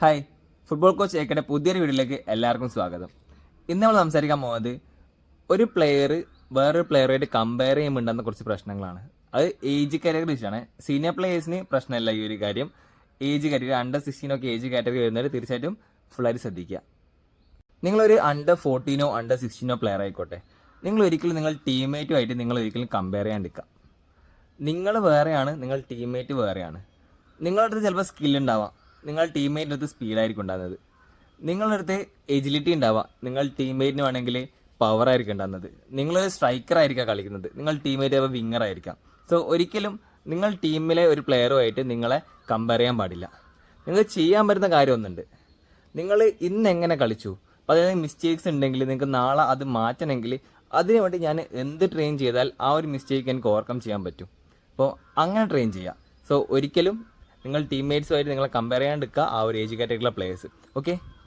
Hi football coach ഏക്കയുടെ പുതിയൊരു വീഡിയോയിലേക്ക് എല്ലാവർക്കും സ്വാഗതം. ഇന്ന് നമ്മൾ സംസാരിക്കാൻ പോകുന്നത് ഒരു പ്ലെയർ വേറൊരു പ്ലെയറുമായിട്ട് കമ്പയർ ചെയ്യുമ്പോണ്ടെന്ന കുറച്ച് പ്രശ്നങ്ങളാണ്. അത് ഏജ് കാറ്റഗറീസാണ് സീനിയർ പ്ലേയേഴ്സിന് പ്രശ്നമല്ല ഈ ഒരു കാര്യം. ഏജ് കാറ്റഗറി അണ്ടർ സിക്സ്റ്റീൻ ഒക്കെ ഏജ് കാറ്റഗറി വരുന്നവർ തീർച്ചയായിട്ടും ഫുള്ളായിട്ട് ശ്രദ്ധിക്കുക. നിങ്ങളൊരു അണ്ടർ ഫോർട്ടീനോ അണ്ടർ സിക്സ്റ്റീനോ പ്ലെയർ ആയിക്കോട്ടെ. നിങ്ങൾ ഒരിക്കലും നിങ്ങൾ ടീംമേറ്റുമായിട്ട് നിങ്ങൾ ഒരിക്കലും കമ്പയർ ചെയ്യാണ്ടിരിക്കുക നിങ്ങൾ വേറെയാണ് നിങ്ങൾ ടീംമേറ്റ് വേറെയാണ്. നിങ്ങളുടെ അടുത്ത് ചിലപ്പോൾ സ്കില്ലുണ്ടാവാം നിങ്ങൾ ടീംമേറ്റിന്റെ അടുത്ത് സ്പീഡായിരിക്കും ഉണ്ടാകുന്നത്. നിങ്ങളുടെ അടുത്ത് എജിലിറ്റി ഉണ്ടാവുക. നിങ്ങൾ ടീംമേറ്റിന് വേണമെങ്കിൽ പവർ ആയിരിക്കും ഉണ്ടാകുന്നത്. നിങ്ങൾ സ്ട്രൈക്കർ ആയിരിക്കാം കളിക്കുന്നത്. നിങ്ങൾ ടീംമേറ്റ് ആവുമ്പോൾ വിങ്ങർ ആയിരിക്കാം. സോ ഒരിക്കലും നിങ്ങൾ ടീമിലെ ഒരു പ്ലെയറുമായിട്ട് നിങ്ങളെ കമ്പയർ ചെയ്യാൻ പാടില്ല. നിങ്ങൾ ചെയ്യാൻ പറ്റുന്ന കാര്യമൊന്നുണ്ട് നിങ്ങൾ ഇന്ന് എങ്ങനെ കളിച്ചു? അപ്പോൾ അതായത് മിസ്റ്റേക്സ് ഉണ്ടെങ്കിൽ നിങ്ങൾക്ക് നാളെ അത് മാറ്റണമെങ്കിൽ അതിനു വേണ്ടി ഞാൻ എന്ത് ട്രെയിൻ ചെയ്താൽ ആ ഒരു മിസ്റ്റേക്ക് എനിക്ക് ഓവർകം ചെയ്യാൻ പറ്റും. അപ്പോൾ അങ്ങനെ ട്രെയിൻ ചെയ്യുക സോ ഒരിക്കലും നിങ്ങൾ ടീംമേറ്റ്സുമായിട്ട് നിങ്ങളെ കമ്പയർ ചെയ്യാണ്ടിരിക്കുക ആ ഒരു ഏജ് കാറ്റഗറിയിലെ പ്ലേയേഴ്സ് ഓക്കെ